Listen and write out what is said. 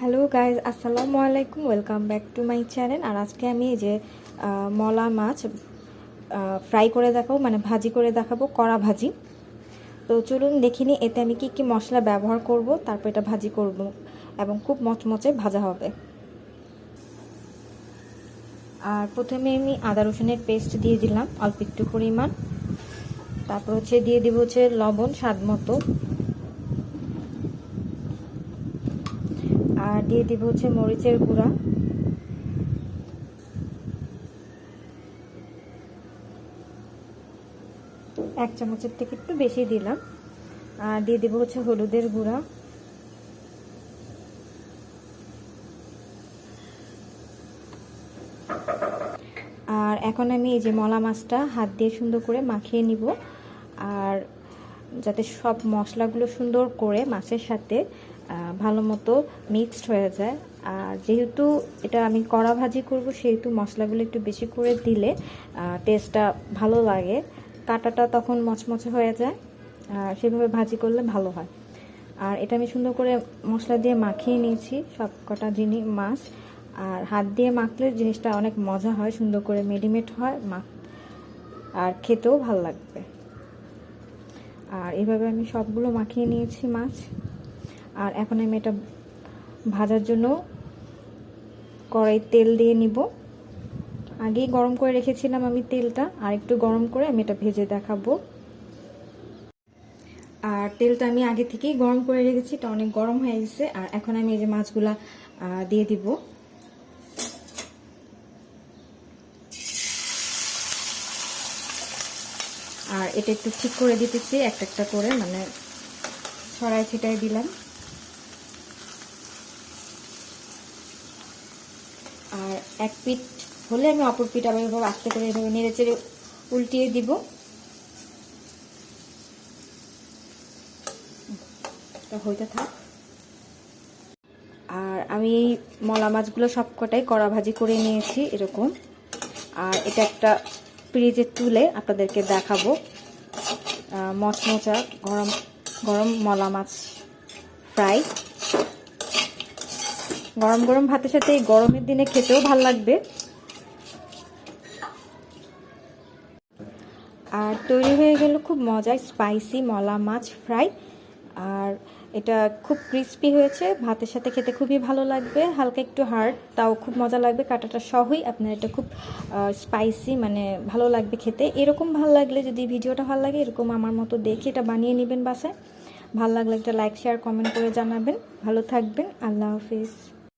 Hello guys আসসালামু আলাইকুম welcome back to my channel আর আজকে আমি এই যে মলা মাছ ফ্রাই করে দেখাবো মানে ভাজি করে দেখাবো, কড়া ভাজি। তো চলুন দেখিনি এতে আমি কি কি মশলা ব্যবহার করব, তারপর এটা ভাজি করব এবং খুব মচমচে ভাজা হবে। আর প্রথমে আমি আদা রসুনের পেস্ট দিয়ে দিলাম, অল্প একটু পরিমাণ। তারপর হচ্ছে, দিয়ে দিব হচ্ছে লবণ স্বাদ মতো। দিয়ে দিব হচ্ছে মরিচের গুঁড়া। এক চামচের থেকে একটু বেশি দিলাম। আর দিয়ে দিব হচ্ছে হলুদের গুঁড়া। আর এখন আমি এই যে মলা মাছটা হাত দিয়ে সুন্দর করে মাখিয়ে নিব। আর যাতে সব মশলাগুলো সুন্দর করে মাছের সাথে ভালো মতো মিক্সড হয়ে যায়। আর যেহেতু এটা আমি কড়া ভাজি করব, সেহেতু মশলাগুলো একটু বেশি করে দিলে টেস্টটা ভালো লাগে। কাটাটা তখন মচমচে হয়ে যায়, আর সেভাবে ভাজি করলে ভালো হয়। আর এটা আমি সুন্দর করে মশলা দিয়ে মাখিয়ে নিয়েছি সব কটা জিনিস মাছ। আর হাত দিয়ে মাখলে জিনিসটা অনেক মজা হয়, সুন্দর করে মেডিমেট হয় মাখ আর খেতেও ভালো লাগবে। আর এভাবে আমি সবগুলো মাখিয়ে নিয়েছি মাছ। আর এখন আমি এটা ভাজার জন্য কড়াই তেল দিয়ে নিব। আগেই গরম করে রেখেছিলাম আমি তেলটা, আর একটু গরম করে আমি এটা ভেজে দেখাবো। আর তেলটা আমি আগে থেকেই গরম করে রেখেছি, এটা অনেক গরম হয়ে গেছে, আর এখন আমি এই যে মাছগুলা দিয়ে দিব। আর এটা একটু ঠিক করে দিতেছি, একটা একটা করে মানে ছড়াই ছিটাই দিলাম। আর এক পিঠ হলে আমি অপর পিঠ আবার এভাবে আস্তে করে এভাবে নেড়ে চেড়ে উল্টিয়ে দিব। হইতে থাক। আর আমি এই মলা মাছগুলো সবকটাই কড়া ভাজি করে নিয়েছি এরকম। আর এটা একটা ফ্রিজে তুলে আপনাদেরকে দেখাবো। মচমচা গরম গরম মলা মাছ ফ্রাই। গরম গরম ভাতের সাথে এই গরমের দিনে খেতেও ভালো লাগবে। আর তৈরি হয়ে গেল খুব মজার স্পাইসি মলা মাছ ফ্রাই আর এটা খুব ক্রিস্পি হয়েছে, ভাতের সাথে খেতে খুবই ভালো লাগবে। হালকা একটু হার্ড তাও খুব মজা লাগবে, কাটাটা সহই আপনার এটা খুব স্পাইসি মানে ভালো লাগবে খেতে। এরকম ভালো লাগলে যদি ভিডিওটা ভালো লাগে, এরকম আমার মতো দেখে এটা বানিয়ে নেবেন বাসায়। ভালো লাগলে একটা লাইক শেয়ার কমেন্ট করে জানাবেন। ভালো থাকবেন, আল্লাহ হাফিজ।